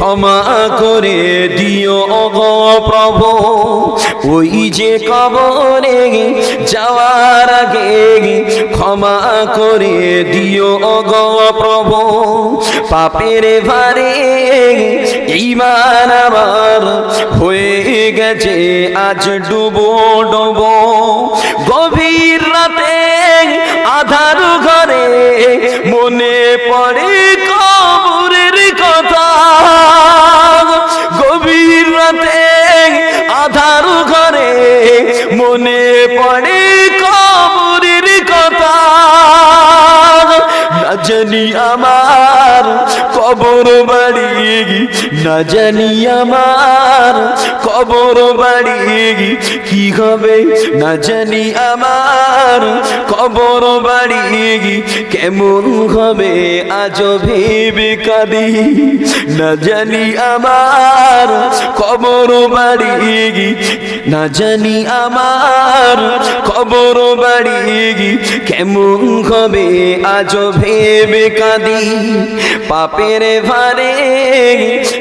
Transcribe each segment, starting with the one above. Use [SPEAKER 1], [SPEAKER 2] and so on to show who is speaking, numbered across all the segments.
[SPEAKER 1] ক্ষমা করে দিও গো প্রভু। ওই যে কবরে যাওয়ার আগে ক্ষমা করে দিও গো প্রভু। পাপের ভারে ইমান আমার হয়ে গেছে, আজ ডুবো ডুবো। গভীর রাতে রাতে আধার ঘরে মনে পড়ে কবরের কথা। জানি আমার কবর বাড়ি না জানি আমার কবর বাড়ি কি হবে? না জানি আমার কবর বাড়ি কেমন হবে? আজ ভেবে কাঁদি। না জানি আমার কবর বাড়ি না জানি আমার কবর বাড়ি কেমন হবে আজ ভেবে কাঁদি। পাপের ভারে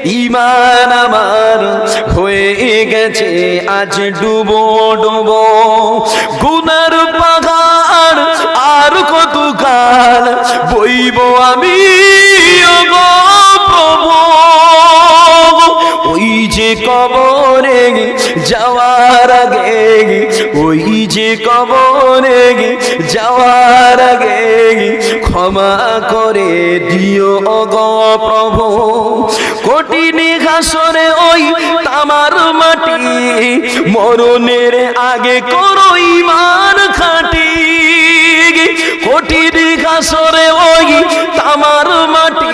[SPEAKER 1] ইমান আমার হয়ে গেছে, আজ ডুবো ডুবো। গুনার পাহাড় আর কত কাল বইব আমি? প্রভু, ওই যে কবরে যে কবরে যাওয়ার আগে ক্ষমা করে দিও অগ প্রভু। কঠিন ঘাসরে ওই তামার মাটি, মরণের আগে করো ইমান খাটি কঠিন ঘাসরে ওই তামার মাটি,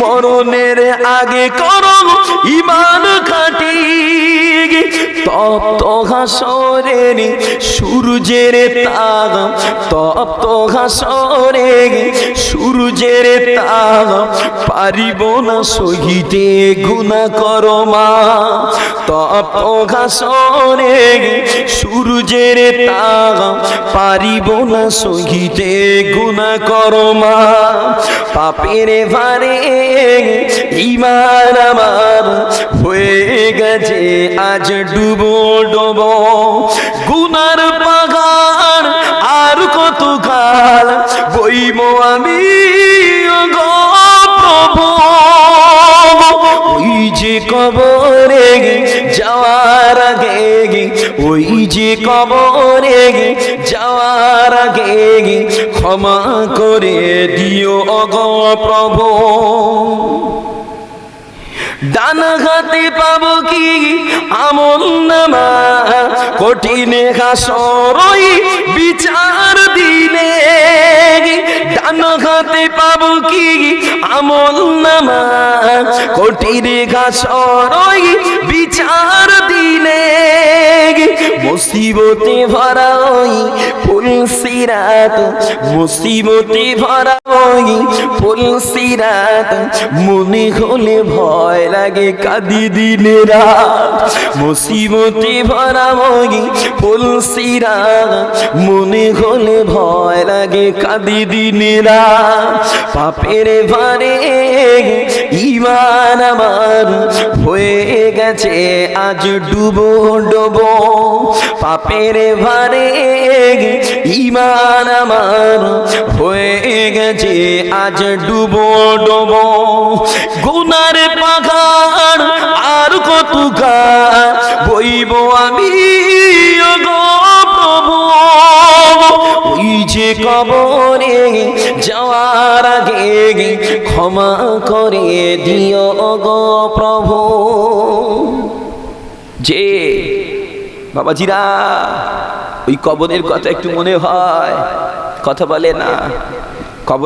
[SPEAKER 1] মরণের আগে করো ইমান খাটি তপ্ত ঘাসরের সূর্যের তাগ, তপ্ত ঘাসরে সূর্যের তাগ, পারিব না সহিতে গুণা করমা তপ্ত ঘাসরে সূর্যের তাগ, পারিব না সহিতে গুণা করমা পাপের ভারে ইমান গেছে, আজ ডুবো ডুবো। গুনার পাগার আর কত কাল বইব আমি ওই যে কবরে যাওয়ার আগে, ওই যে কবরে যাওয়ার আগে, ক্ষমা করে দিও অগ প্রভু। ডান হাতে পাব কি? আমল নামা। কঠিনে হাসরই বিচার দিনে। ডান হাতে পাব কি? আমল নামা। কঠিনে হাসরই বিচার দিলে মুসিবতে ভরা ওই ফুল সিরাত, মুসিবতে ভরা ওই ফুল সিরাত। মনে হলে ভয় লাগে কাদি দিনে রাত। মুসিবতে ভরা ওই ফুল সিরাত, মনে হলে ভয় লাগে কাদি দিনে রাত। পাপের ভারে ইমান আমার হয়ে গেছে আজ ডুবো ডুবো। পাপের ভারে ইমান আমার হয়ে গেছে আজ ডুবো ডুবো। গুনার কবরে যাওয়ার আগে ক্ষমা করে দিও গো প্রভু। যে বাবাজিরা, ওই কবরের কথা একটু মনে হয়, কথা বলে না।